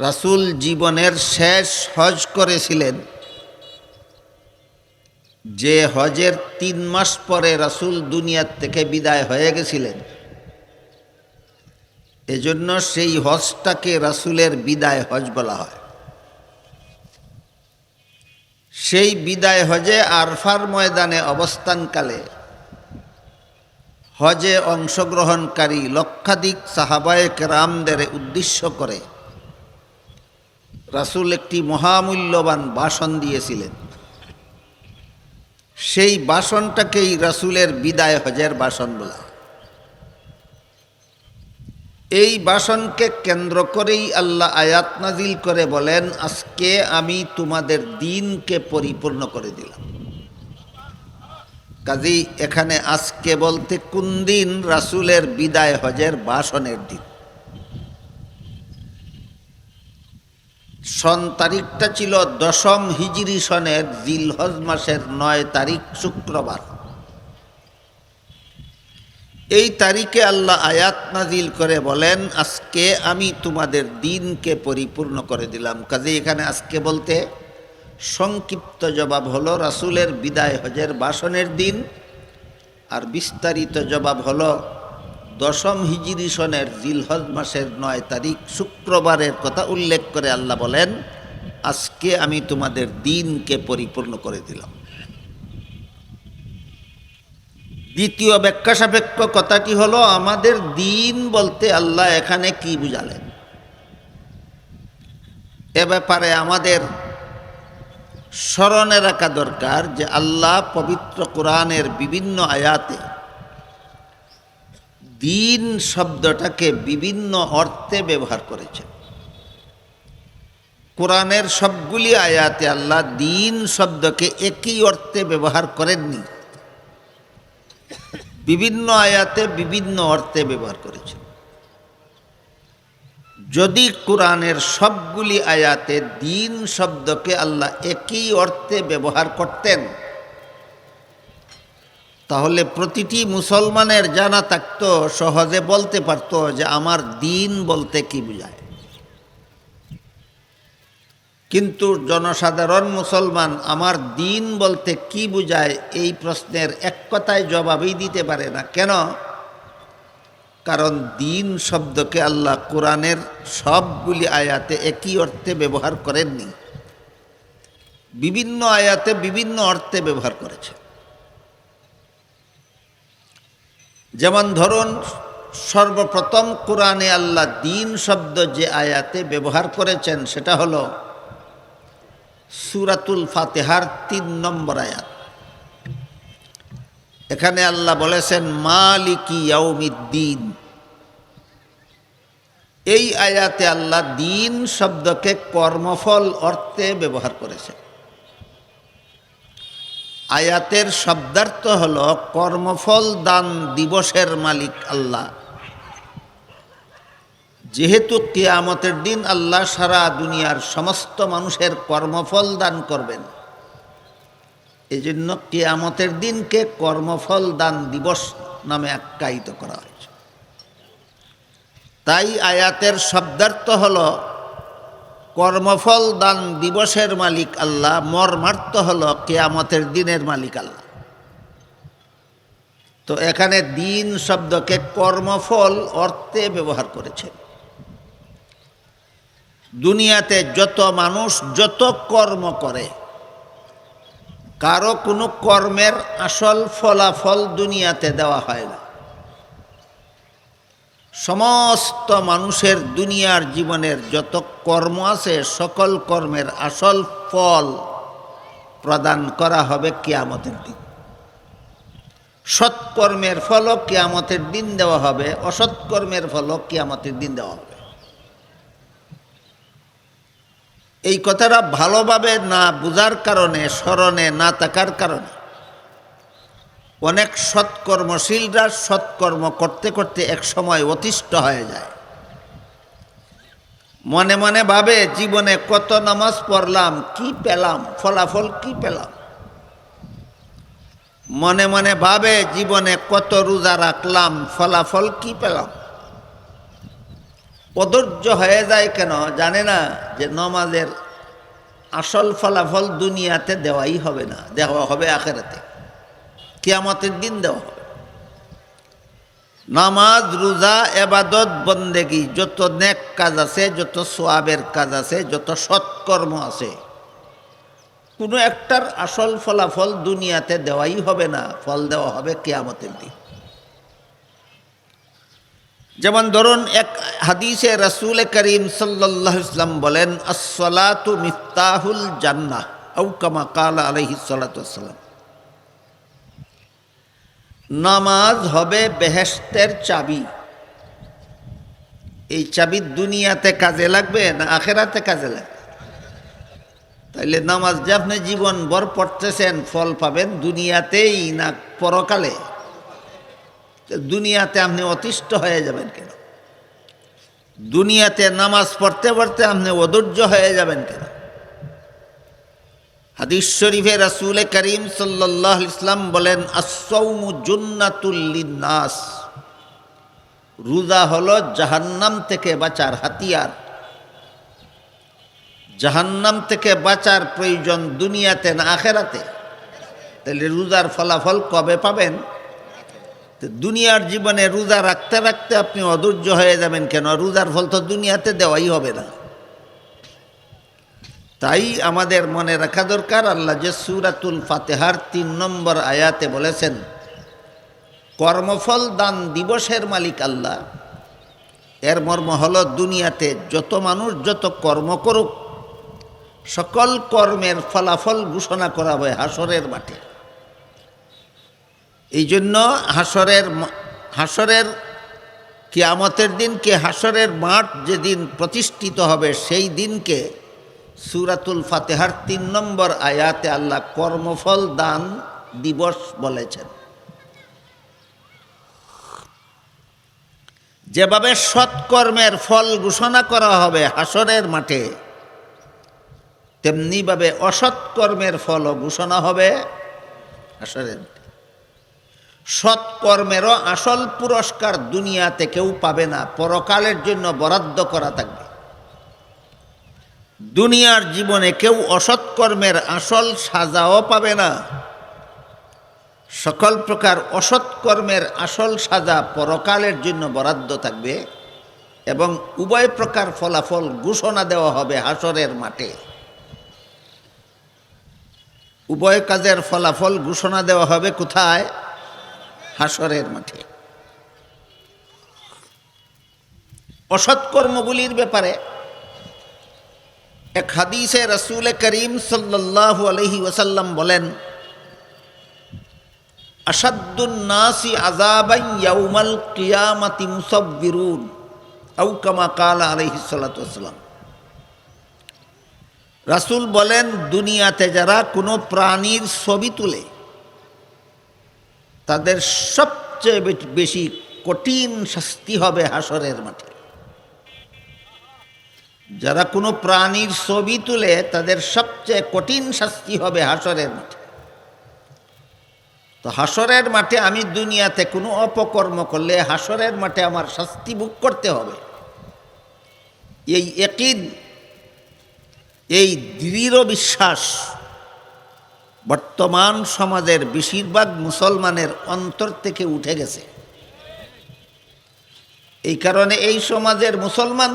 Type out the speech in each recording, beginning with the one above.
রাসূল জীবনের শেষ হজ করেছিলেন। যে হজের তিন মাস পরে রাসূল দুনিয়ার থেকে বিদায় হয়ে গেছিলেন। এজন্য সেই হজটাকে রাসুলের বিদায় হজ বলা হয়। সেই বিদায় হজে আরফার ময়দানে অবস্থানকালে হজে অংশগ্রহণকারী লক্ষাধিক সাহাবায়ক রামদের উদ্দেশ্য করে রাসূল একটি মহামূল্যবান বাসন দিয়েছিলেন। সেই বাসনটাকেই রাসূলের বিদায় হজের বাসন বলা এই বাসনকে কেন্দ্র করেই আল্লাহ আয়াত নাজিল করে বলেন, আজকে আমি তোমাদের দিনকে পরিপূর্ণ করে দিলাম। কাজেই এখানে আজকে বলতে কোন দিন রাসুলের বিদায় হজের বাসনের দিন? সন তারিখটা ছিল দশম হিজরি সনের জিলহজ মাসের নয় তারিখ শুক্রবার। এই তারিখে আল্লাহ আয়াত নাজিল করে বলেন, আজকে আমি তোমাদের দিনকে পরিপূর্ণ করে দিলাম। কাজে এখানে আজকে বলতে সংক্ষিপ্ত জবাব হলো, রাসূলের বিদায় হজের বাসনের দিন, আর বিস্তারিত জবাব হলো দশম হিজরি সনের জিলহজ মাসের নয় তারিখ শুক্রবারের কথা উল্লেখ করে আল্লাহ বলেন, আজকে আমি তোমাদের দিনকে পরিপূর্ণ করে দিলাম। দ্বিতীয় ব্যাখ্যা সাপেক্ষ কথাটি হলো, আমাদের দিন বলতে আল্লাহ এখানে কি বুঝালেন? এ ব্যাপারে আমাদের স্মরণে রাখা দরকার যে আল্লাহ পবিত্র কোরআনের বিভিন্ন আয়াতে দিন শব্দটাকে বিভিন্ন অর্থে ব্যবহার করেছেন। কোরআনের সবগুলি আয়াতে আল্লাহ দিন শব্দকে একই অর্থে ব্যবহার করেননি। বিভিন্ন আয়াতে বিভিন্ন অর্থে ব্যবহার করেছেন। যদি কোরআনের সবগুলি আয়াতে দিন শব্দকে আল্লাহ একই অর্থে ব্যবহার করতেন তাহলে প্রতিটি মুসলমানের জানা থাকতো, সহজে বলতে পারতো যে আমার দিন বলতে কি বোঝায়। কিন্তু জনসাধারণ মুসলমান আমার দিন বলতে কি বোঝায় এই প্রশ্নের এক কথায় জবাবই দিতে পারে না। কেন? কারণ দিন শব্দকে আল্লাহ কোরআনের সবগুলি আয়াতে একই অর্থে ব্যবহার করেননি। বিভিন্ন আয়াতে বিভিন্ন অর্থে ব্যবহার করেছে যেমন ধরুন, সর্বপ্রথম কোরআনে আল্লাহ দিন শব্দ যে আয়াতে ব্যবহার করেছেন, সেটা হল সুরাতুল ফাতেহার তিন নম্বর আয়াত। এখানে আল্লাহ বলেছেন, মালিকি ইয়াউমিদ্দিন। এই আয়াতে আল্লাহ দিন শব্দকে কর্মফল অর্থে ব্যবহার করেছে আয়াতের শব্দার্থ হল কর্মফল দান দিবসের মালিক আল্লাহ। যেহেতু কেয়ামতের দিন আল্লাহ সারা দুনিয়ার সমস্ত মানুষের কর্মফল দান করবেন। এই জন্য কেয়ামতের দিনকে কর্মফল দান দিবস নামে আখ্যায়িত করা হয়েছে। তাই আয়াতের শব্দার্থ হল কর্মফল দান দিবসের মালিক আল্লাহ, মর্মার্থ হল কেয়ামতের দিনের মালিক আল্লাহ। তো এখানে দিন শব্দকে কর্মফল অর্থে ব্যবহার করেছে। দুনিয়াতে যত মানুষ যত কর্ম করে, কারও কোনো কর্মের আসল ফলাফল দুনিয়াতে দেওয়া হয় না। সমস্ত মানুষের দুনিয়ার জীবনের যত কর্ম আছে, সকল কর্মের আসল ফল প্রদান করা হবে কেয়ামতের দিন। সৎকর্মের ফলও কেয়ামতের দিন দেওয়া হবে, অসৎকর্মের ফলও কেয়ামতের দিন দেওয়া হবে। এই কথাটা ভালোভাবে না বুঝার কারণে, স্মরণে না থাকার কারণে অনেক সৎকর্মশীলরা সৎকর্ম করতে করতে এক সময় অতিষ্ঠ হয়ে যায়। মনে মনে ভাবে, জীবনে কত নামাজ পড়লাম, কি পেলাম, ফলাফল কি পেলাম? মনে মনে ভাবে, জীবনে কত রোজা রাখলাম, ফলাফল কি পেলাম? অধৈর্য হয়ে যায় কেন জানে না যে নমাজের আসল ফলাফল দুনিয়াতে দেওয়াই হবে না, দেওয়া হবে আখেরাতে। কিয়ামতের দিন দেওয়া হবে। নামাজ, রোজা, এবাদত, বন্দেগি, যত নেক কাজ আছে, যত সোয়াবের কাজ আছে, যত সৎকর্ম আছে, কোনো একটার আসল ফলাফল দুনিয়াতে দেওয়াই হবে না। ফল দেওয়া হবে কেয়ামতের দিন। যেমন ধরুন, এক হাদিসে রসুল করিম সাল্লাহ ইসলাম বলেন আসলাতু মিফতাহুল জান্নাহ আউকামা কালা আলহি সাল্লাম নামাজ হবে বেহেস্তের চাবি। এই চাবি দুনিয়াতে কাজে লাগবে না আখেরাতে কাজে লাগবে? তাইলে নামাজ যে আপনি জীবন ভর পড়তেছেন, ফল পাবেন দুনিয়াতেই না পরকালে? দুনিয়াতে আপনি অতিষ্ঠ হয়ে যাবেন কেন? দুনিয়াতে নামাজ পড়তে পড়তে আপনি অধৈর্য হয়ে যাবেন কেন? হাদিস শরীফে রাসুল করিম সাল্লাহ ইসলাম বলেন জুন্নাতুল্লিনাস রোজা হলো জাহান্নাম থেকে বাঁচার হাতিয়ার। জাহান্নাম থেকে বাঁচার প্রয়োজন দুনিয়াতে না আখেরাতে? তাহলে রোজার ফলাফল কবে পাবেন? তো দুনিয়ার জীবনে রোজা রাখতে রাখতে আপনি অধৈর্য হয়ে যাবেন কেন? রোজার ফল তো দুনিয়াতে দেওয়াই হবে না। তাই আমাদের মনে রাখা দরকার, আল্লাহ যে সুরাতুল ফাতেহার তিন নম্বর আয়াতে বলেছেন, কর্মফল দান দিবসের মালিক আল্লাহ। এর মর্ম হল দুনিয়াতে যত মানুষ যত কর্ম করুক, সকল কর্মের ফলাফল ঘোষণা করা হয় হাসরের মাঠে। এই জন্য হাসরের হাসরের কিয়ামতের দিনকে হাসরের মাঠ যেদিন প্রতিষ্ঠিত হবে, সেই দিনকে সুরাতুল ফাতেহার তিন নম্বর আয়াতে আল্লাহ কর্মফল দান দিবস বলেছেন। যেভাবে সৎকর্মের ফল ঘোষণা করা হবে হাসরের মাঠে, তেমনিভাবে অসৎকর্মের ফলও ঘোষণা হবে হাসরের সৎকর্মেরও আসল পুরস্কার দুনিয়াতে কেউ পাবে না, পরকালের জন্য বরাদ্দ করা থাকবে। দুনিয়ার জীবনে কেউ অসৎকর্মের আসল সাজাও পাবে না। সকল প্রকার অসৎকর্মের আসল সাজা পরকালের জন্য বরাদ্দ থাকবে এবং উভয় প্রকার ফলাফল ঘোষণা দেওয়া হবে হাসরের মাঠে। উভয় কাজের ফলাফল ঘোষণা দেওয়া হবে কোথায়? হাসরের মাঠে। অসৎকর্মগুলির ব্যাপারে এক হাদিসে রসুল করিম সাল্লাহ আলহি ওসাল্লাম বলেন আসাদুন্নাসি আজাবাই ইয়াউমাল কিয়ামাতি মুসব্বিরুন আউ কামা কালা আলহি সাল্লাম রাসুল বলেন, দুনিয়াতে যারা কোনো প্রাণীর ছবি তুলে, তাদের সবচেয়ে বেশি কঠিন শাস্তি হবে হাসরের মাঠে। যারা কোনো প্রাণীর ছবি তুলে তাদের সবচেয়ে কঠিন শাস্তি হবে হাসরের মাঠে। তো হাসরের মাঠে আমি দুনিয়াতে কোনো অপকর্ম করলে হাসরের মাঠে আমার শাস্তি ভোগ করতে হবে। এই একিন এই দৃঢ় বিশ্বাস বর্তমান সমাজের বেশিরভাগ মুসলমানের অন্তর থেকে উঠে গেছে। এই কারণে এই সমাজের মুসলমান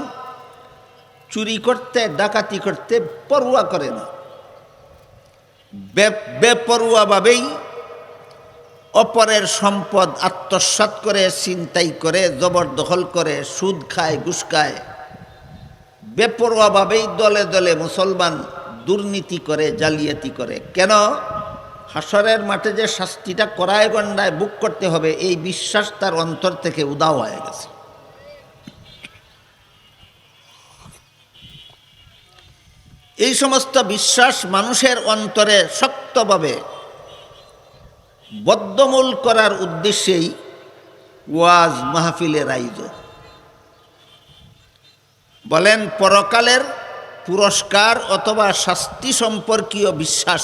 চুরি করতে, ডাকাতি করতে পড়ুয়া করে না। বেপরুয়াভাবেই অপরের সম্পদ আত্মসাত করে চিন্তাই করে, জবরদখল করে, সুদ খায়, ঘুষ খায়। বেপরোয়াভাবেই দলে দলে মুসলমান দুর্নীতি করে, জালিয়াতি করে। কেন? হাসরের মাঠে যে শাস্তিটা করায় গন্ডায় বুক করতে হবে, এই বিশ্বাস তার অন্তর থেকে উদাও হয়ে গেছে। এই সমস্ত বিশ্বাস মানুষের অন্তরে শক্তভাবে বদ্ধমূল করার উদ্দেশ্যেই ওয়াজ মাহফিলের আয়োজন। বলেন, পরকালের পুরস্কার অথবা শাস্তি সম্পর্কীয় বিশ্বাস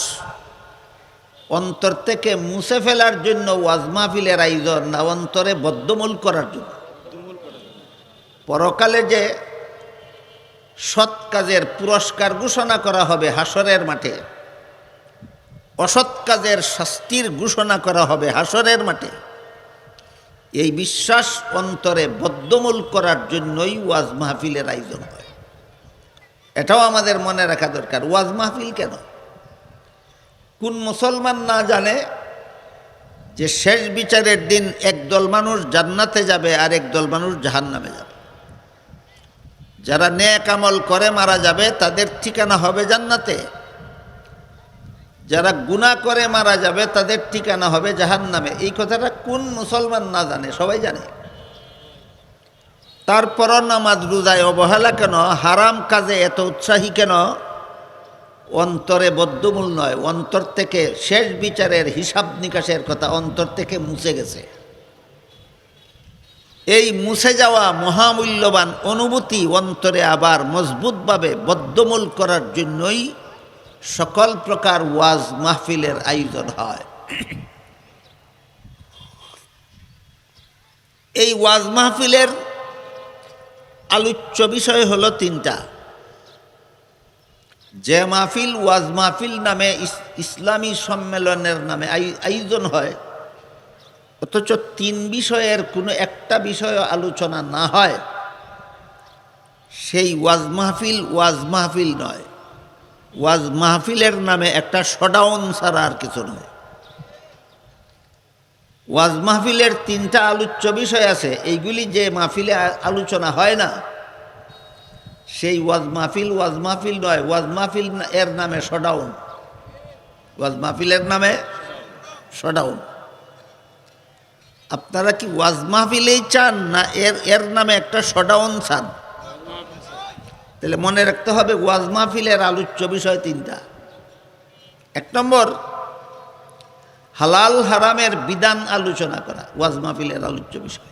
অন্তর থেকে মুছে ফেলার জন্য ওয়াজ মাহফিলের আয়োজন না, অন্তরে বদ্ধমূল করার জন্য। পরকালে যে সৎ কাজের পুরস্কার ঘোষণা করা হবে হাসরের মাঠে। অসৎ কাজের শাস্তির ঘোষণা করা হবে হাসরের মাঠে। এই বিশ্বাস অন্তরে বদ্ধমূল করার জন্যই ওয়াজ মাহফিলের আয়োজন হয়। এটাও আমাদের মনে রাখা দরকার, ওয়াজ মাহফিল কেন? কোন মুসলমান না জানে যে শেষ বিচারের দিন একদল মানুষ জান্নাতে যাবে আর একদল মানুষ জাহান্নামে যাবে। যারা নেক আমল করে মারা যাবে, তাদের ঠিকানা হবে জান্নাতে। যারা গুনাহ করে মারা যাবে, তাদের ঠিকানা হবে জাহান্নামে। এই কথাটা কোন মুসলমান না জানে, সবাই জানে। তারপরও নামাজ, রোজায় অবহেলা কেন? হারাম কাজে এত উৎসাহী কেন? অন্তরে বদ্ধমূল নয়, অন্তর থেকে শেষ বিচারের হিসাব নিকাশের কথা অন্তর থেকে মুছে গেছে। এই মুছে যাওয়া মহামূল্যবান অনুভূতি অন্তরে আবার মজবুতভাবে বদ্ধমূল করার জন্যই সকল প্রকার ওয়াজ মাহফিলের আয়োজন হয়। এই ওয়াজ মাহফিলের আলোচ্য বিষয় হলো তিনটা। যে মাহফিল ওয়াজ মাহফিল নামে ইসলামী সম্মেলনের নামে আয়োজন হয় অথচ তিন বিষয়ের কোনো একটা বিষয় আলোচনা না হয়, সেই ওয়াজ মাহফিল ওয়াজ মাহফিল নয়। ওয়াজ মাহফিলের নামে একটা শডাউন ছাড়া আর কিছু নয়। ওয়াজ মাহফিলের তিনটা আলোচ্য বিষয় আছে, এইগুলি যে মাহফিলে আলোচনা হয় না, সেই ওয়াজ মাহফিল ওয়াজ মাহফিল নয়, ওয়াজ মাহফিল এর নামে শডাউন ওয়াজ মাহফিলের নামে শডাউন আপনারা কি ওয়াজ মাহফিলেই চান না এর এর নামে একটা শডাউন চান? তাহলে মনে রাখতে হবে ওয়াজ মাহফিলের আলোচ্য বিষয় তিনটা। এক নম্বর, হালাল হারামের বিধান আলোচনা করা, ওয়াজ মাহফিলের আলোচ্য বিষয়।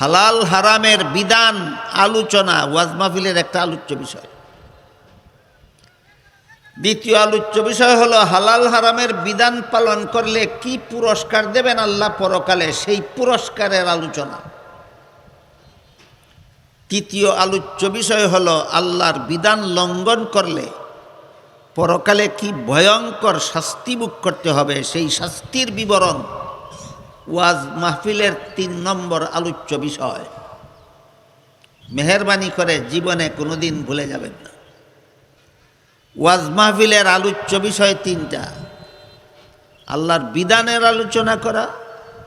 হালাল হারামের বিধান আলোচনা, ওয়াজ মাহফিলের একটা আলোচ্য বিষয়। দ্বিতীয় আলোচ্য বিষয় হলো, হালাল হারামের বিধান পালন করলে কি পুরস্কার দেবেন আল্লাহ পরকালে? সেই পুরস্কারের আলোচনা। তৃতীয় আলোচ্য বিষয় হলো, আল্লাহর বিধান লঙ্ঘন করলে পরকালে কি ভয়ঙ্কর শাস্তি ভোগ করতে হবে? সেই শাস্তির বিবরণ ওয়াজ মাহফিলের তিন নম্বর আলোচ্য বিষয়। মেহরবানি করে জীবনে কোনোদিন ভুলে যাবেন না। ওয়াজ মাহফিলের আলোচ্য বিষয় তিনটা। আল্লাহর বিধানের আলোচনা করা,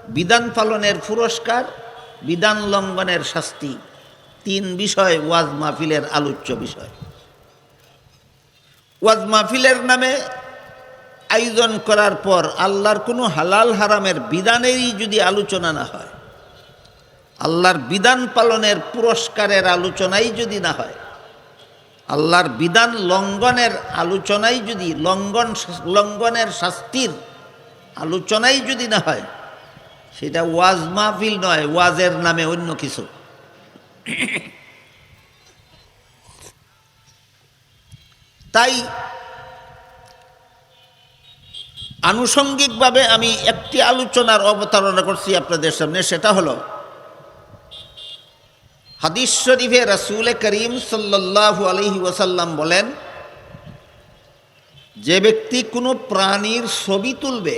বিধান পালনের পুরস্কার, বিধান লঙ্ঘনের শাস্তি। তিন বিষয় ওয়াজ মাহফিলের আলোচ্য বিষয়। ওয়াজ মাহফিলের নামে আয়োজন করার পর আল্লাহর কোনো হালাল হারামের বিধানেরই যদি আলোচনা না হয়, আল্লাহর বিধান পালনের পুরস্কারের আলোচনাই যদি না হয় আল্লাহর বিধান লঙ্ঘনের আলোচনাই যদি লঙ্ঘন, লঙ্ঘনের শাস্তির আলোচনাই যদি না হয়, সেটা ওয়াজ মাহফিল নয়, ওয়াজের নামে অন্য কিছু। তাই আনুষঙ্গিকভাবে আমি একটি আলোচনার অবতারণা করছি আপনাদের সামনে, সেটা হলো হাদিস শরীফে রাসুল করিম সাল্লাল্লাহু আলহি ওয়াসাল্লাম বলেন, যে ব্যক্তি কোনো প্রাণীর ছবি তুলবে,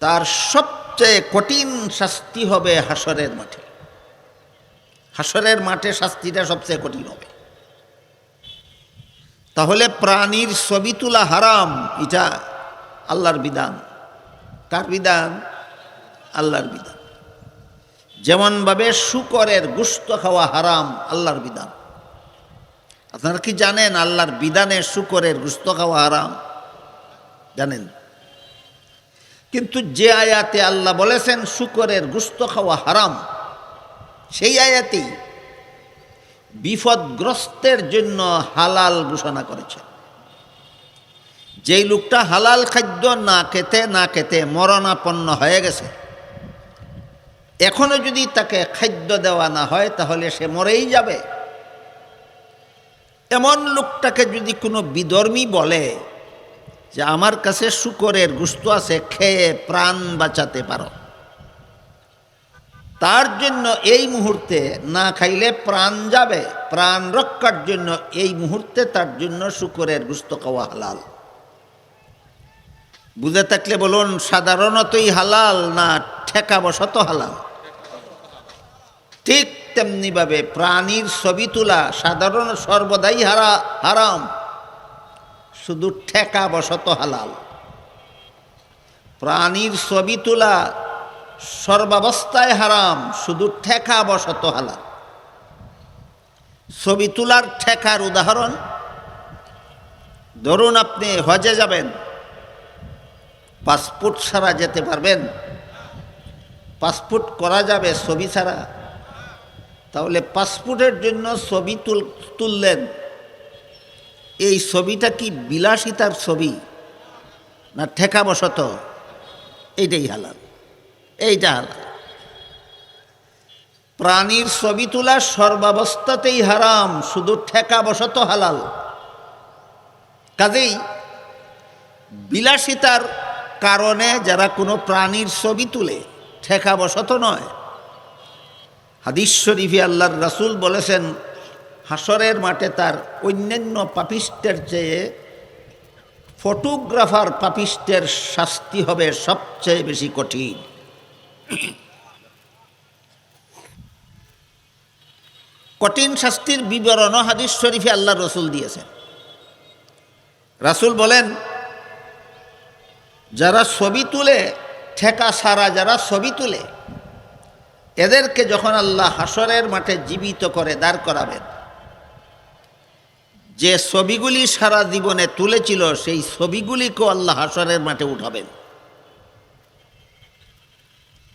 তার সবচেয়ে কঠিন শাস্তি হবে হাসরের মাঠে। হাসরের মাঠে শাস্তিটা সবচেয়ে কঠিন হবে। তাহলে প্রাণীর ছবি তোলা হারাম, এটা আল্লাহর বিধান। কার বিধান? আল্লাহর বিধান। যেমনভাবে শুকরের গুস্ত খাওয়া হারাম, আল্লাহর বিধান। আপনারা কি জানেন আল্লাহর বিধানে শুকরের গুস্ত খাওয়া হারাম? জানেন। কিন্তু যে আয়াতে আল্লাহ বলেছেন শুকরের গুস্ত খাওয়া হারাম, সেই আয়াতেই বিপদগ্রস্তের জন্য হালাল ঘোষণা করেছেন যেই লোকটা হালাল খাদ্য না খেতে না খেতে মরণাপন্ন হয়ে গেছে এখনও যদি তাকে খাদ্য দেওয়া না হয়, তাহলে সে মরেই যাবে। এমন লোকটাকে যদি কোনো বিধর্মী বলে যে, আমার কাছে শুকরের গুস্ত আছে, খেয়ে প্রাণ বাঁচাতে পারো। তার জন্য এই মুহূর্তে না খাইলে প্রাণ যাবে। প্রাণ রক্ষার জন্য এই মুহূর্তে তার জন্য শুকরের গুস্ত খাওয়া হালাল। বুঝে থাকলে বলুন, সাধারণতই হালাল না ঠেকাবশত হালাল? ঠিক তেমনিভাবে প্রাণীর ছবি তোলা সাধারণ সর্বদাই হারা, হারাম। শুধু ঠেকা বশত হালাল। প্রাণীর ছবি তোলা সর্বাবস্থায় হারাম, শুধু ঠেকা বশত হালাল। ছবি তোলার ঠেকার উদাহরণ, ধরুন আপনি হজে যাবেন, পাসপোর্ট ছাড়া যেতে পারবেন, পাসপোর্ট করা যাবে ছবি ছাড়া। তাহলে পাসপোর্টের জন্য ছবি তুল, তুললেন। এই ছবিটা কি বিলাসিতার ছবি না ঠেকাবশত? এইটাই হালাল। এইটা হালাল। প্রাণীর ছবি তোলা সর্বাবস্থাতেই হারাম, শুধু ঠেকাবশত হালাল। কাজেই বিলাসিতার কারণে যারা কোনো প্রাণীর ছবি তুলে, ঠেকাবশত নয় হাদিস শরীফে আল্লাহর রাসুল বলেছেন হাসরের মাঠে তার অন্যান্য পাপিষ্টের চেয়ে ফটোগ্রাফার পাপিষ্টের শাস্তি হবে সবচেয়ে বেশি কঠিন। কঠিন শাস্তির বিবরণও হাদিস শরীফে আল্লাহ রসুল দিয়েছেন। রাসূল বলেন, যারা ছবি তুলে, ঠেকা সারা যারা ছবি তুলে এদেরকে যখন আল্লাহ হাসরের মাঠে জীবিত করে দাঁড় করাবেন, যে ছবিগুলি সারা জীবনে তুলেছিল, সেই ছবিগুলিকেও আল্লাহ হাসরের মাঠে উঠাবেন।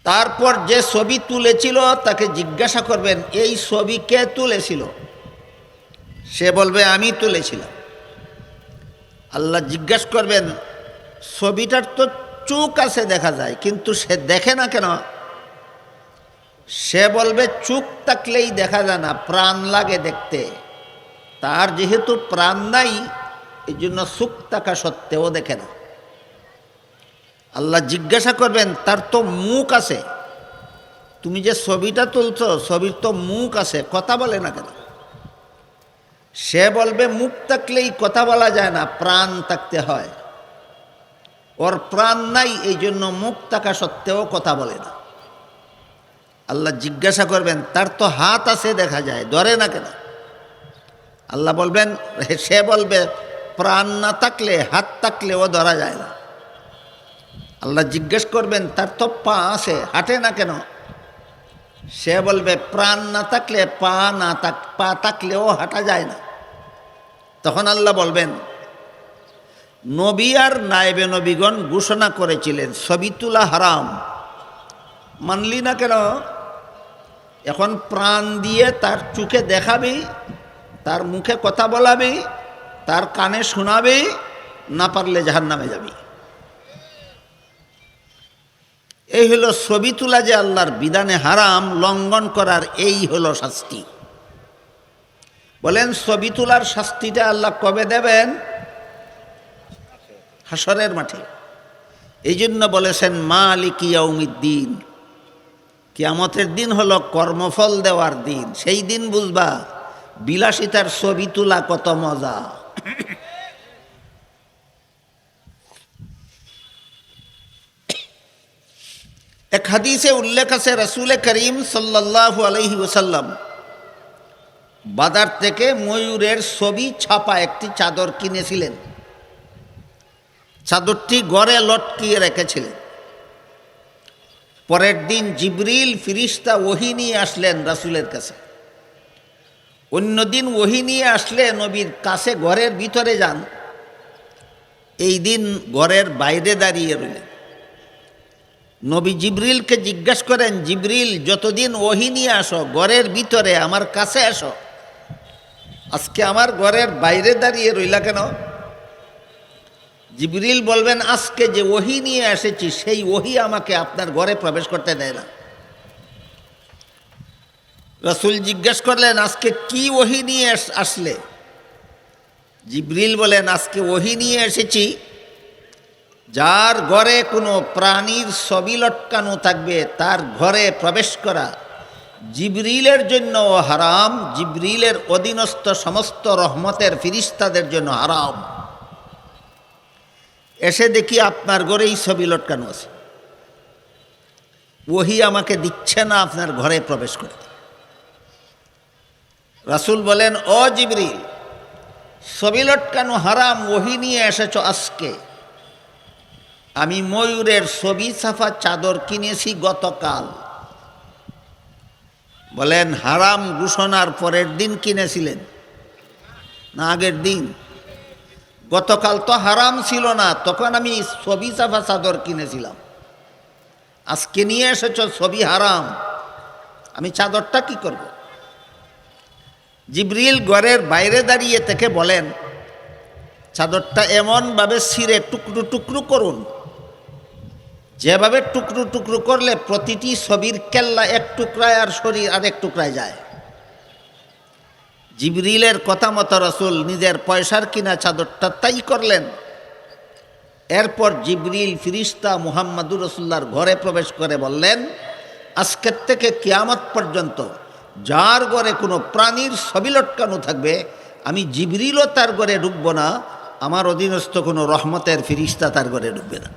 তারপর যে ছবি তুলেছিল, তাকে জিজ্ঞাসা করবেন, এই ছবি কে তুলেছিল? সে বলবে, আমি তুলেছিলাম। আল্লাহ জিজ্ঞাসা করবেন, ছবিটার তো চোখ আছে দেখা যায়, কিন্তু সে দেখে না কেন? সে বলবে চোখ থাকলেই দেখা যায় না, প্রাণ লাগে দেখতে। তার যেহেতু প্রাণ নাই এই জন্য সুখ থাকা সত্ত্বেও দেখে না। আল্লাহ জিজ্ঞাসা করবেন, তার তো মুখ আছে। তুমি যে ছবিটা তুলছ, ছবির তো মুখ আছে, কথা বলে না কেন? সে বলবে, মুখ থাকলেই কথা বলা যায় না, প্রাণ থাকতে হয়। ওর প্রাণ নাই এই জন্য মুখ থাকা সত্ত্বেও কথা বলে না। আল্লাহ জিজ্ঞাসা করবেন, তার তো হাত আছে দেখা যায়, ধরে না কেন? আল্লাহ বলবেন, সে বলবে, প্রাণ না থাকলে, হাত থাকলে ও ধরা যায় না। আল্লাহ জিজ্ঞেস করবেন, তার তো পা আছে, হাঁটে না কেন? সে বলবে, প্রাণ না থাকলে পা না থাক, পা থাকলেও হাঁটা যায় না। তখন আল্লাহ বলবেন, নবী আর নায়েবে নবীগণ ঘোষণা করেছিলেন, সবিতুলা হারাম। মানলি না কেন? এখন প্রাণ দিয়ে তার চোখে দেখাবি, তার মুখে কথা বলাবি, তার কানে শোনাবি, না পারলে জাহান নামে যাবি। এই হলো ছবি তোলা যে আল্লাহর বিধানে হারাম, লঙ্ঘন করার এই হলো শাস্তি। বলেন, ছবি তোলার শাস্তিটা আল্লাহ কবে দেবেন? হাসরের মাঠে। এই জন্য বলেছেন, মালিক ইয়াউমিদ্দিন। কিয়ামতের দিন হলো কর্মফল দেওয়ার দিন। সেই দিন বুঝবা, বিলাসিতার ছবি তোলা কত মজা। এক হাদিসে উল্লেখ আছে, রসুল করিম সাল্লাল্লাহু আলহি ওসাল্লাম বাজার থেকে ময়ূরের ছবি ছাপা একটি চাদর কিনেছিলেন। চাদরটি গড়ে লটকিয়ে রেখেছিলেন। পরের দিন জিবরিল ফিরিস্তা ওহি নিয়ে আসলেন রাসুলের কাছে। অন্যদিন ওহি নিয়ে আসলে নবীর কাছে ঘরের ভিতরে যান। এই দিন ঘরের বাইরে দাঁড়িয়ে রইলেন। নবী জিবরিলকে জিজ্ঞাসা করেন, জিবরিল, যতদিন ওহি নিয়ে আসো, ঘরের ভিতরে আমার কাছে আসো আজকে আমার ঘরের বাইরে দাঁড়িয়ে রইলা কেন? জিবরিল বলবেন, আজকে যে ওহি নিয়ে এসেছি, সেই ওহি আমাকে আপনার ঘরে প্রবেশ করতে দেয় না। রসুল জিজ্ঞেস করলেন, আজকে কি ওহি নিয়ে আসলে? জিবরিল বলেন, আজকে ওহি নিয়ে এসেছি, যার ঘরে কোনো প্রাণীর ছবি লটকানো থাকবে, তার ঘরে প্রবেশ করা। জিবরিলের জন্য হারাম, জিবরিলের অধীনস্থ সমস্ত রহমতের ফিরিস্তাদের জন্য হারাম। এসে দেখি আপনার ঘরেই ছবি লটকানো আছে। ওহি আমাকে দিচ্ছে না আপনার ঘরে প্রবেশ করতে। রাসুল বলেন, ও জিবরিল, ছবি লটকানো হারাম, ওহি নিয়ে এসেছ আজকে। আমি ময়ূরের ছবি ছাফা চাদর কিনেছি গতকাল। বলেন, হারাম ঘোষণার পরের দিন কিনেছিলেন, না আগের দিন? গতকাল তো হারাম ছিল না, তখন আমি ছবি চাফা চাদর কিনেছিলাম। আজকে নিয়ে এসেছ ছবি হারাম, আমি চাদরটা কি করব? জিবরিল ঘরের বাইরে দাঁড়িয়ে থেকে বলেন, চাদরটা এমনভাবে ছিঁড়ে টুকরো টুকরো করুন। যেভাবে টুকরো টুকরো করলে প্রতিটি ছবির কেল্লা এক টুকরায় আর শরীর আরেক টুকরায় যায়। জিবরিলের কথা মতো রসুল নিজের পয়সার কিনা চাদরটা তাই করলেন। এরপর জিবরিল ফিরিস্তা মুহাম্মাদুর রসুল্লার ঘরে প্রবেশ করে বললেন, আজকের থেকে কিয়ামত পর্যন্ত যার ঘরে কোনো প্রাণীর ছবি লটকানো থাকবে, আমি জিবরিলও তার ঘরে ঢুকব না, আমার অধীনস্থ কোনো রহমতের ফিরিস্তা তার ঘরে ঢুকবে না।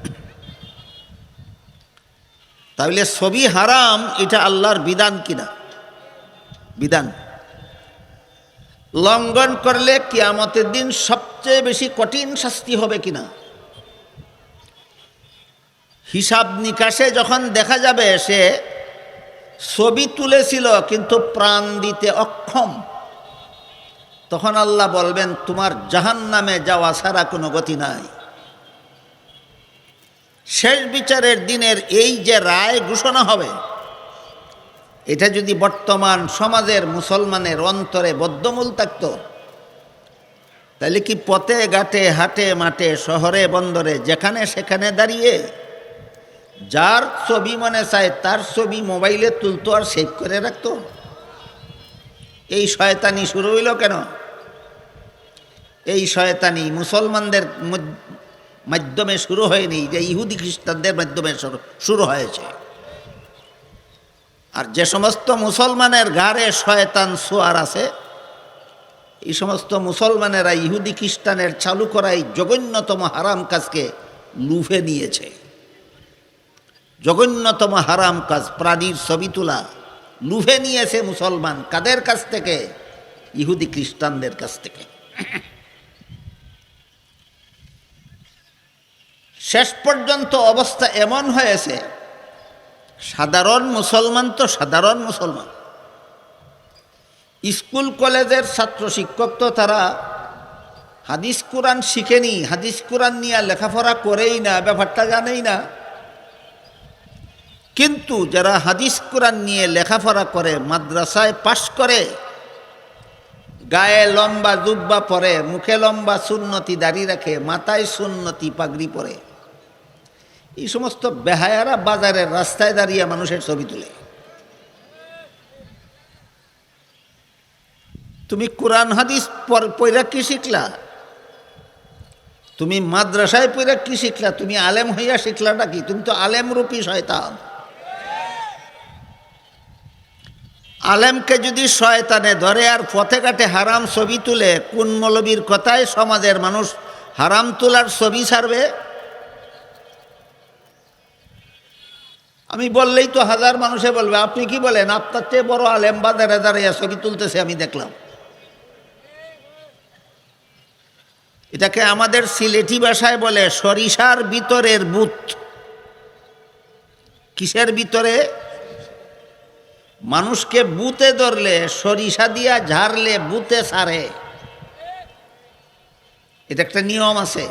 তাহলে ছবি হারাম, এটা আল্লাহর বিধান কিনা? বিধান। লঙ্ঘন করলে কিয়ামতের দিন সবচেয়ে বেশি কঠিন শাস্তি হবে কিনা? হিসাব নিকাশে যখন দেখা যাবে, সে ছবি তুলেছিল কিন্তু প্রাণ দিতে অক্ষম। তখন আল্লাহ বলবেন, তোমার জাহান নামে যাওয়া ছাড়া কোনো গতি নাই। শেষ বিচারের দিনের এই যে রায় ঘোষণা হবে এটা যদি বর্তমান সমাজের মুসলমানের অন্তরে বদ্ধমূল থাকত, তাহলে কি পথে, ঘাটে, হাটে, মাঠে, শহরে, বন্দরে, যেখানে সেখানে দাঁড়িয়ে যার ছবি মনে চায়, তার ছবি মোবাইলে তুলতো আর সেভ করে রাখতো? এই শয়তানি শুরু হইল কেন? এই শয়তানি মুসলমানদের মাধ্যমে শুরু হয়নি, যে ইহুদি খ্রিস্টানদের মাধ্যমে শুরু হয়েছে। আর যে সমস্ত মুসলমানের ঘাড়ে শয়তান সোয়ার আছে, এই সমস্ত মুসলমানেরা ইহুদি খ্রিস্টানের চালু করা এই জঘন্যতম হারাম কাজকে লুফে নিয়েছে। জঘন্যতম হারাম কাজ, প্রাণীর ছবি তোলা লুফে নিয়েছে মুসলমান। কাদের কাছ থেকে? ইহুদি খ্রিস্টানদের কাছ থেকে। শেষ পর্যন্ত অবস্থা এমন হয়েছে সাধারণ মুসলমান তো সাধারণ মুসলমান। স্কুল, কলেজের ছাত্র শিক্ষক তো তারা হাদিস কোরআন শিখেনি, হাদিস কোরআন নিয়ে লেখাপড়া করেই না, ব্যাপারটা জানেই না। কিন্তু যারা হাদিস কোরআন নিয়ে লেখাপড়া করে, মাদ্রাসায় পাশ করে, গায়ে লম্বা জুব্বা পরে, মুখে লম্বা সুন্নতি দাড়ি রাখে, মাথায় সুন্নতি পাগড়ি পরে এই সমস্ত বেহায়ারা বাজারের রাস্তায় দাঁড়িয়ে মানুষের ছবি তুলে। তুমি কোরআন, হাদিস পয়রা কি শিখলা? তুমি মাদ্রাসায় পয়রা কি শিখলা? তুমি আলেম হইয়া শিখলা নাকি তুমি তো আলেম রূপী শয়তান। আলেমকে যদি শয়তানে ধরে আর পথে ঘাটে হারাম ছবি তুলে, কোন মৌলবীর কথায় সমাজের মানুষ হারাম তোলার ছবি ছাড়বে? আমি বললেই তো হাজার মানুষে বলবে, আপনি কি বলেন? আপনার চেয়ে বড় আলেম বাজারে দাঁড়িয়ে ছবি তুলতেছে, আমি দেখলাম। এটাকে আমাদের সিলেটি ভাষায় বলে সরিষার ভিতরের বুথ কিসের ভিতরে? মানুষকে বুতে ধরলে, সরিষা দিয়া ঝাড়লে বুতে সারে। এটা একটা নিয়ম আছে।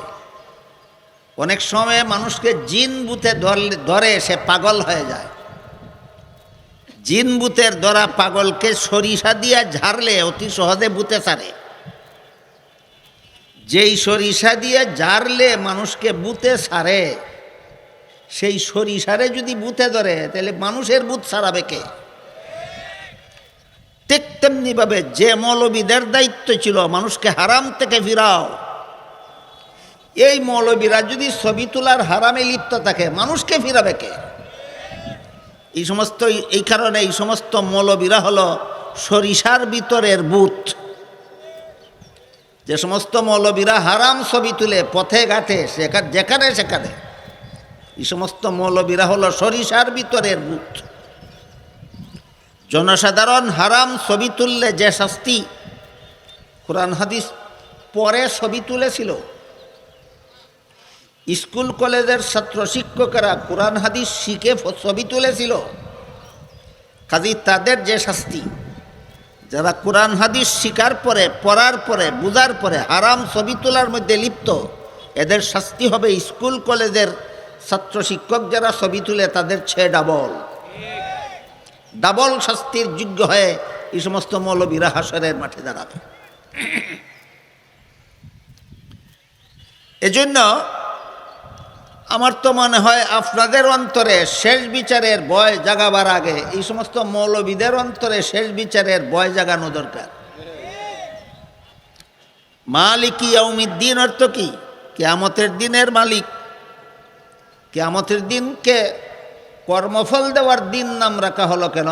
অনেক সময় মানুষকে জিন বুথে ধরলে ধরে সে পাগল হয়ে যায়। জিন বুথের ধরা পাগলকে সরিষা দিয়া ঝাড়লে অতি সহজে বুতে সারে। যেই সরিষা দিয়ে ঝাড়লে মানুষকে বুতে সারে, সেই সরিষারে যদি বুতে ধরে, তাহলে মানুষের বুত সারাবে কে? ঠিক তেমনিভাবে যে মৌলবীদের দায়িত্ব ছিল, মানুষকে হারাম থেকে ফিরাও। এই মৌলবীরা যদি ছবি তোলার হারামে লিপ্ত থাকে, মানুষকে ফিরাবে কে? এই সমস্ত, এই কারণে এই সমস্ত মৌলবীরা হলো সরিষার ভিতরের বুথ যে সমস্ত মৌলবীরা হারাম ছবি তুলে পথে ঘাটে যেখানে সেখানে, এই সমস্ত মৌলবীরা হলো সরিষার ভিতরের বুথ জনসাধারণ হারাম ছবি তুললে যে শাস্তি, কোরআন হাদিস পরে ছবি তুলেছিল। স্কুল কলেজের ছাত্র শিক্ষকেরা কোরআন, হাদিস শিখে ছবি তুলেছিল। কাজী তাদের যে শাস্তি, যারা কোরআন, হাদিস শিকার পরে, পড়ার পরে, বুঝার পরে হারাম ছবি তোলার মধ্যে লিপ্ত, এদের শাস্তি হবে স্কুল কলেজের ছাত্র শিক্ষক যারা ছবি তুলে তাদের ছে ডাবল। ডাবল শাস্তির যোগ্য হয়ে এই সমস্ত মৌলবীরা হাসরের মাঠে দাঁড়াবে। এজন্য আমার তো মনে হয় আপনাদের অন্তরে শেষ বিচারের ভয় জাগাবার আগে এই সমস্ত মৌলবীদের অন্তরে শেষ বিচারের ভয় জাগানো দরকার। মালিক ইয়াউমিদ্দিন অর্থ কি? কেয়ামতের দিনের মালিক। কেয়ামতের দিনকে কর্মফল দেওয়ার দিন নাম রাখা হলো কেন?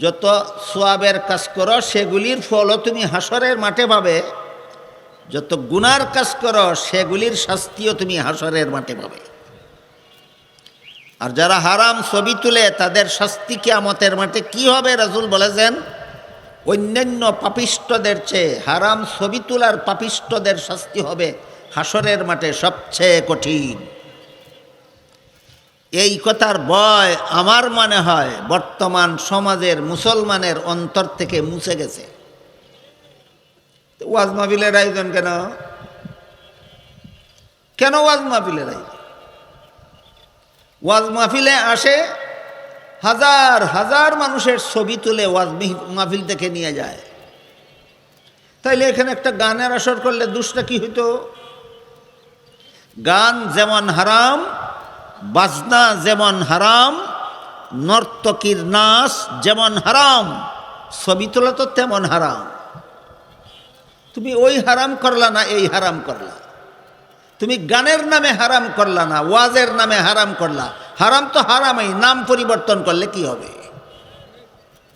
যত সোয়াবের কাজ করো, সেগুলির ফলও তুমি হাসরের মাঠে পাবে। যত গুনার কাজ করো, সেগুলির শাস্তিও তুমি হাসরের মাঠে পাবে। আর যারা হারাম ছবি তুলে, তাদের শাস্তি কেয়ামতের মাঠে কি হবে রাজুল বলেছেন? অন্যান্য পাপিষ্টদের চেয়ে হারাম ছবি তোলার পাপিষ্টদের শাস্তি হবে হাসরের মাঠে সবচেয়ে কঠিন। এই কথার ভয় আমার মনে হয় বর্তমান সমাজের মুসলমানের অন্তর থেকে মুছে গেছে। ওয়াজ মাহফিলের আয়োজন কেন? কেন ওয়াজ মাহফিলের আয়োজন? ওয়াজ মাহফিলে আসে হাজার হাজার মানুষের ছবি তুলে ওয়াজ মিহ- মাহফিল থেকে নিয়ে যায়। তাইলে এখানে একটা গানের আসর করলে দুষ্টা কি হইতো? গান যেমন হারাম, বাজনা যেমন হারাম, নর্তকীর নাচ যেমন হারাম, ছবি তোলা তো তেমন হারাম। তুমি ওই হারাম করলা না এই হারাম করলা? তুমি গানের নামে হারাম করলা না, ওয়াজের নামে হারাম করলা? হারাম তো হারামই, নাম পরিবর্তন করলে কি হবে?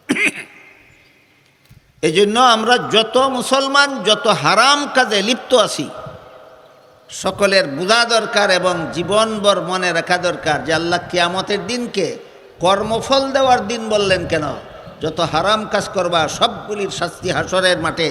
এই জন্য আমরা যত মুসলমান, যত হারাম কাজে লিপ্ত আছি, সকলের বোঝা দরকার এবং জীবনভর মনে রাখা দরকার যে আল্লাহ কিয়ামতের দিনকে কর্মফল দেওয়ার দিন বললেন কেন? যত হারাম কাজ করবা, সবগুলির শাস্তি হাসরের মাঠে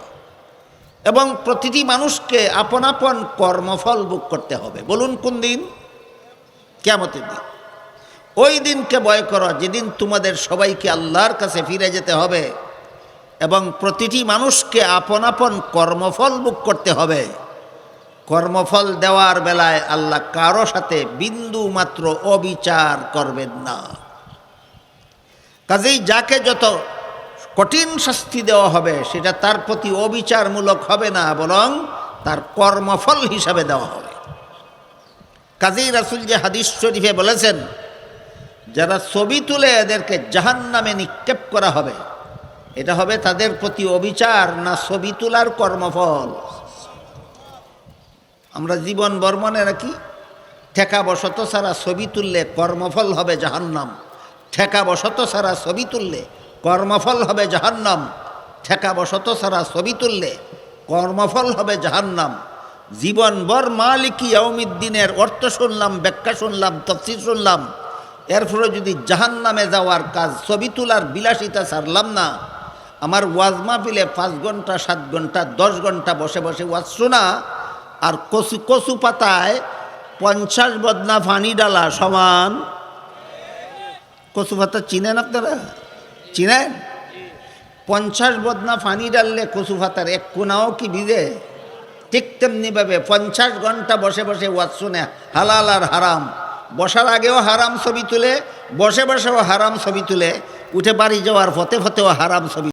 এবং প্রতিটি মানুষকে আপন আপন কর্মফল ভোগ করতে হবে। বলুন কোন দিন? কেমতের দিন। ওই দিনকে ভয় করো, যেদিন তোমাদের সবাইকে আল্লাহর কাছে ফিরে যেতে হবে এবং প্রতিটি মানুষকে আপন আপন কর্মফল ভোগ করতে হবে। কর্মফল দেওয়ার বেলায় আল্লাহ কারও সাথে বিন্দু মাত্র অবিচার করবেন না। কাজেই যাকে যত কঠিন শাস্তি দেওয়া হবে, সেটা তার প্রতি অবিচারমূলক হবে না, বরং তার কর্মফল হিসাবে দেওয়া হবে। কাজী রাসুল যে হাদিস শরীফে বলেছেন, যারা ছবি তুলে এদেরকে জাহান নামে নিক্ষেপ করা হবে, এটা হবে তাদের প্রতি অবিচার, না ছবি তোলার কর্মফল। আমরা জীবন বর্মনে রাখি ঠেকা বশত ছাড়া ছবি তুললে কর্মফল হবে জাহান্নাম ঠেকা বশত ছাড়া ছবি তুললে কর্মফল হবে জাহান্নাম। ঠেকা বশত ছাড়া ছবি তুললে কর্মফল হবে জাহান্নাম। জীবনভর মালিকি ইয়াউমিদ্দিনের অর্থ শুনলাম, ব্যাখ্যা শুনলাম, তফসির শুনলাম। এর ফলে যদি জাহান নামে যাওয়ার কাজ ছবি তোলার বিলাসিতা ছাড়লাম না, আমার ওয়াজ মাহফিলে পাঁচ ঘণ্টা, সাত ঘণ্টা, দশ ঘণ্টা বসে বসে ওয়াজ শোনা, আর কচু কচু পাতায় পঞ্চাশ বদনা ফানি ডালা সমান। কচু পাতা চিনেন আপনারা? চিনেন পঞ্চাশ বদনা ফানি ডাললে কচু ফাতার এক কোনাও কি ভিজে? ঠিক তেমনিভাবে পঞ্চাশ ঘণ্টা বসে বসে ওয়াজ শুনে হালাল আর হারাম। বসার আগেও হারাম ছবি তুলে, বসে বসেও হারাম ছবি তুলে, উঠে বাড়ি যাওয়ার ফতে ফতেও হারাম ছবি